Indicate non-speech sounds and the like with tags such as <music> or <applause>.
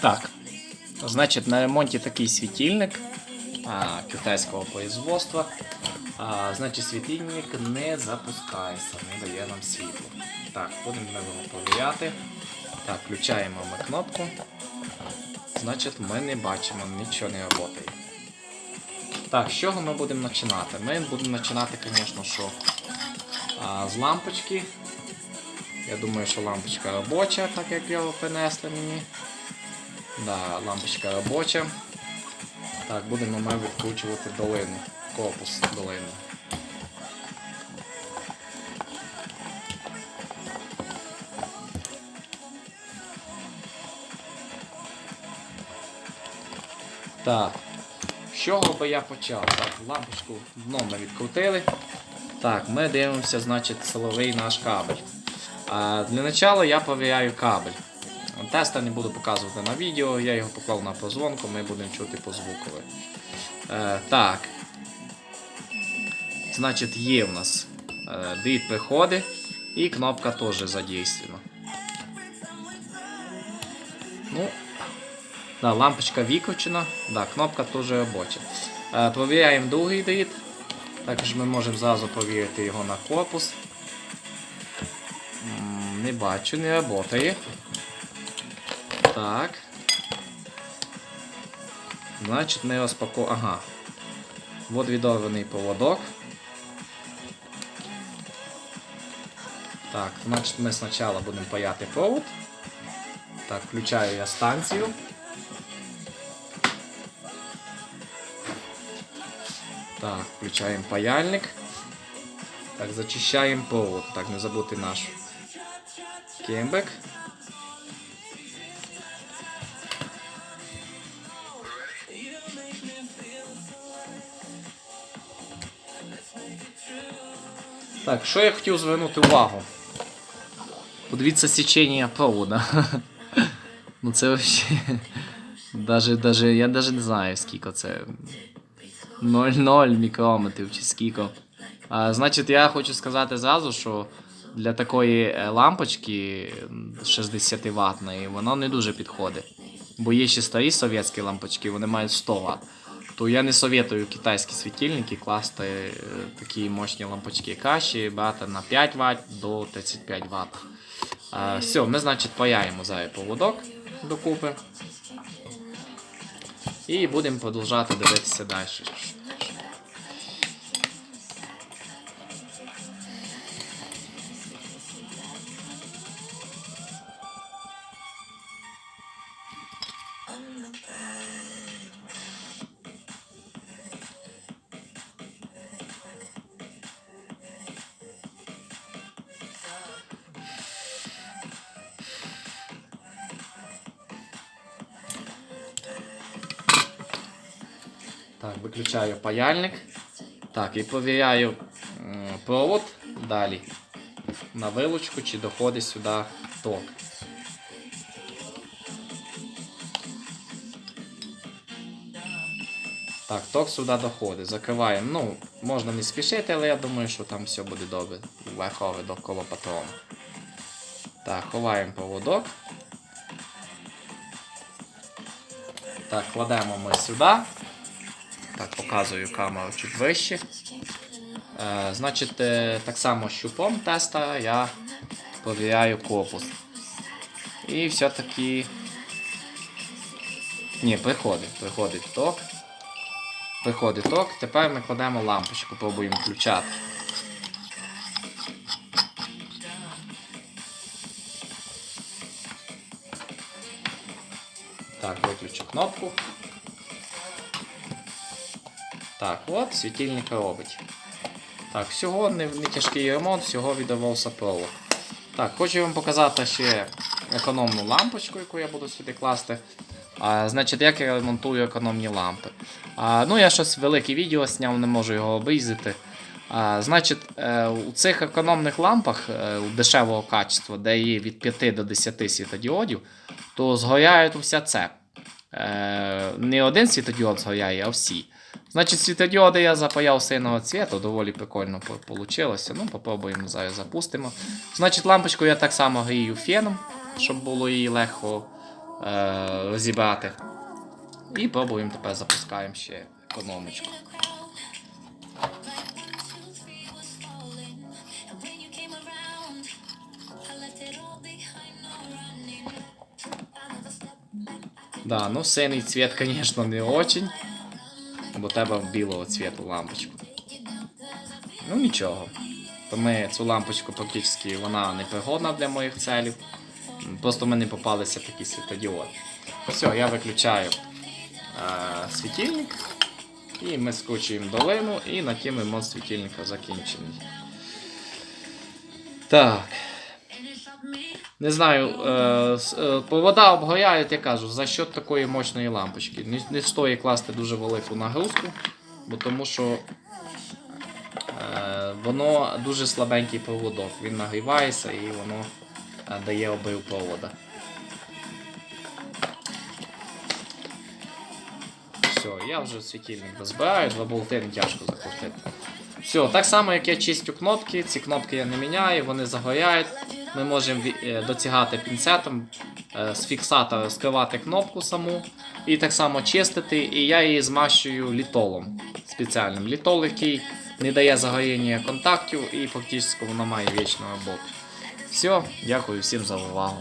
Так. Значить, на ремонті такий світильник а, китайського производства. А, значить, світильник не запускається, не дає нам світло. Так, будемо нього провіряти. Так, включаємо ми кнопку. Значить, ми не бачимо, нічого не працює. Так, з чого ми будемо починати? Ми будемо починати, звісно, що а, з лампочки. Я думаю, що лампочка робоча, так як його принесли мені. Да, лампочка робоча. Так, будемо ми відкручувати долину. Корпус долини. Так. З чого би я почав? Так, лампочку дном ми відкрутили. Так, ми дивимося, значить, силовий наш кабель. Для начала я повіряю кабель. Теста не буду показувати на відео, я його поклав на позвонку, ми будемо чути по звукові. Е, так. Значить, є в нас е, дріт приходи і кнопка теж задействована. Ну, да, лампочка виключена, да, кнопка теж робоча. Е, провіряємо другий дріт. Також ми можемо зразу повірити його на корпус. Не бачу, не працює. Так. Значить, ми розпаковуємо. Ага. Відорваний поводок. Так, значить ми спочатку будемо паяти провод. Так, включаю я станцію. Так, включаємо паяльник. Так, зачищаємо провод. Так, не забути наш кембек. Так, що я хотів звернути увагу? Подивіться січення провода. <laughs> ну це взагалі. Даже, даже, я навіть не знаю скільки це. 0,0 мікрометрів чи скільки. А, значить, я хочу сказати зразу, що для такої е, лампочки 60 ваттної воно не дуже підходить. Бо є ще старі совєтські лампочки, вони мають 100 Вт. То я не советую китайські світильники класти е, такі мощні лампочки. Краще брати на 5 Вт до 35 Вт. А, все, ми, значить, паяємо зараз поводок докупи. І будемо продовжувати дивитися далі. Так, виключаю паяльник. Так, і провіряю провод далі на вилучку, чи доходить сюди ток. Так, ток сюди доходить. Закриваємо. Ну, можна не спішити, але я думаю, що там все буде добре. Верхове довкола патрона. Так, ховаємо поводок. Так, кладемо ми сюди. Так, показую камеру чуть вище. Е, значить, е, так само щупом теста я провіряю корпус. І все-таки. Ні, приходить, приходить ток. Приходить ток. Тепер ми кладемо лампочку, пробуємо включати. Так, виключу кнопку. Так, от світильник робить. Так, всього не, не тяжкий ремонт, всього віддавався провод. Так, хочу вам показати ще економну лампочку, яку я буду сюди класти. А, значить, як я ремонтую економні лампи. А, ну, я щось велике відео зняв, не можу його обрізати. А, значить, е, у цих економних лампах е, дешевого качества, де є від 5 до 10 світодіодів, то згоряє вся цеп. Е, не один світодіод згоряє, а всі. Значить, світодіоди я запаяв синього цвіту, доволі прикольно вийшло. Ну, попробуємо зараз запустимо. Значить, лампочку я так само грію феном. щоб було її легко е, розібрати. І пробуємо тепер запускаємо ще економічку. Да, ну синий цвет, конечно, не очень. Бо треба білого цвіту лампочку. Ну нічого. То ми цю лампочку практично вона не пригодна для моїх целів. Просто в мене попалися такі світодіоди. Все, я виключаю е, світильник. І ми скручуємо долину і на тім ремонт світильника закінчений. Так. Не знаю, е, е, провода обгоряють, я кажу, за счет такої мощної лампочки. Не, стоїть класти дуже велику нагрузку, бо тому що е, воно дуже слабенький проводок. Він нагрівається і воно дає обрив провода. Все, я вже світильник розбираю, два болти не тяжко закрутити. Все, так само, як я чистю кнопки, ці кнопки я не міняю, вони загоряють. Ми можемо е, дотягати пінцетом е, з фіксата скривати кнопку саму і так само чистити. І я її змащую літолом спеціальним. Літол, який не дає загоріння контактів і фактично вона має вічну боку. Все, дякую всім за увагу.